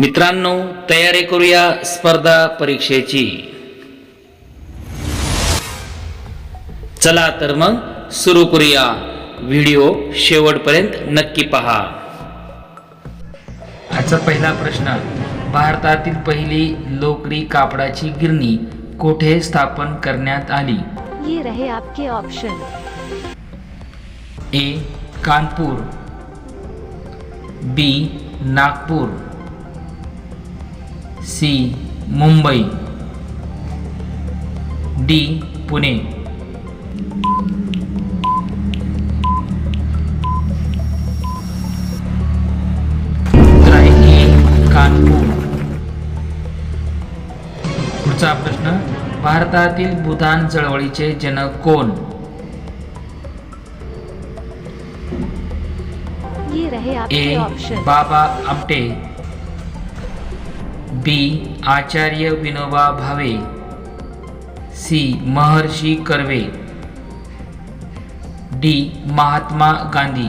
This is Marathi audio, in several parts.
मित्रांनो तयारी करूया स्पर्धा परीक्षेची. चला तर मग सुरू करूया. व्हिडिओ शेवटपर्यंत नक्की पहा. आजचा पहिला प्रश्न भारतातील पहिली लोकरी कापडाची गिरणी कोठे स्थापन करण्यात आली? ये रहे आपके option A Kanpur B Nagpur. C Mumbai. D Pune. Kanpur. पुढचा प्रश्न भारतातील भूदान चळवळीचे जनक कोण? ये रहे आपके A Baba Amte B. Acharya Vinoba Bhave. C. Maharshi Karve. D. Mahatma Gandhi.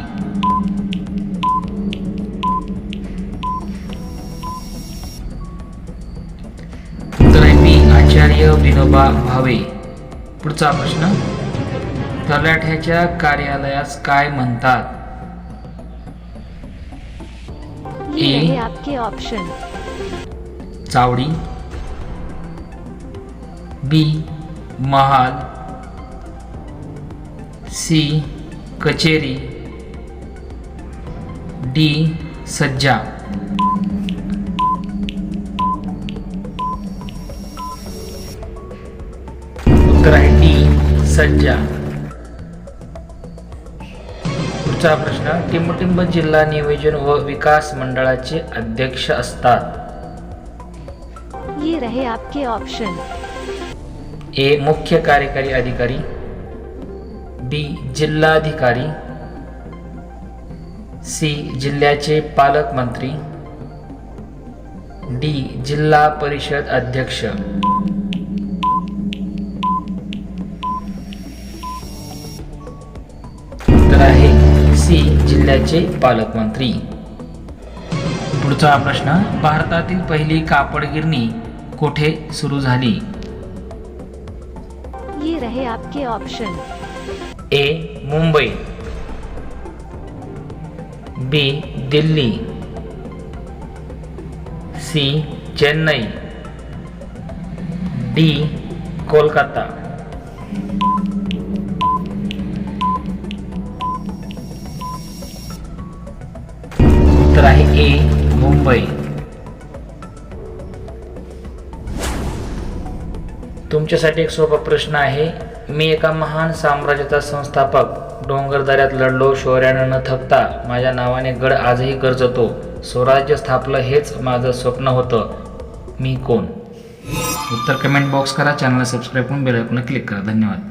उत्तर आहे बी आचार्य विनोबा भावे. पुढचा प्रश्न. तलाठ्याच्या कार्यालयास काय म्हणतात? ए. आपके ऑप्शन चावडी. बी महाल. सी कचेरी. डी सज्जा. उत्तर आहे डी सज्जा. पुढचा प्रश्न टिंबटिंब जिल्हा नियोजन व विकास मंडळाचे अध्यक्ष असतात. ये रहे आपके ऑप्शन ए मुख्य कार्यकारी अधिकारी. बी जिल्हाधिकारी. सी जिल्ह्याचे पालकमंत्री डी जिल्हा परिषद अध्यक्ष. उत्तर आहे सी जिल्ह्याचे पालकमंत्री पुढचा प्रश्न भारतातील पहिली कापड गिरणी कोठे सुरू झाली? ये रहे आपके option A Mumbai. B Delhi. C Chennai. D Kolkata. उत्तर आहे ए मुंबई. तुमच्यासाठी एक सोपा प्रश्न आहे. मी एका महान साम्राज्याचा संस्थापक डोंगरदऱ्यात लढलो शौर्यानं न थकता माझ्या नावाने गड आजही गरजतो. स्वराज्य स्थापलं हेच माझं स्वप्न होतं. मी कोण? उत्तर कमेंट बॉक्स करा चॅनल सबस्क्राईब करून बेल क्लिक करा. धन्यवाद.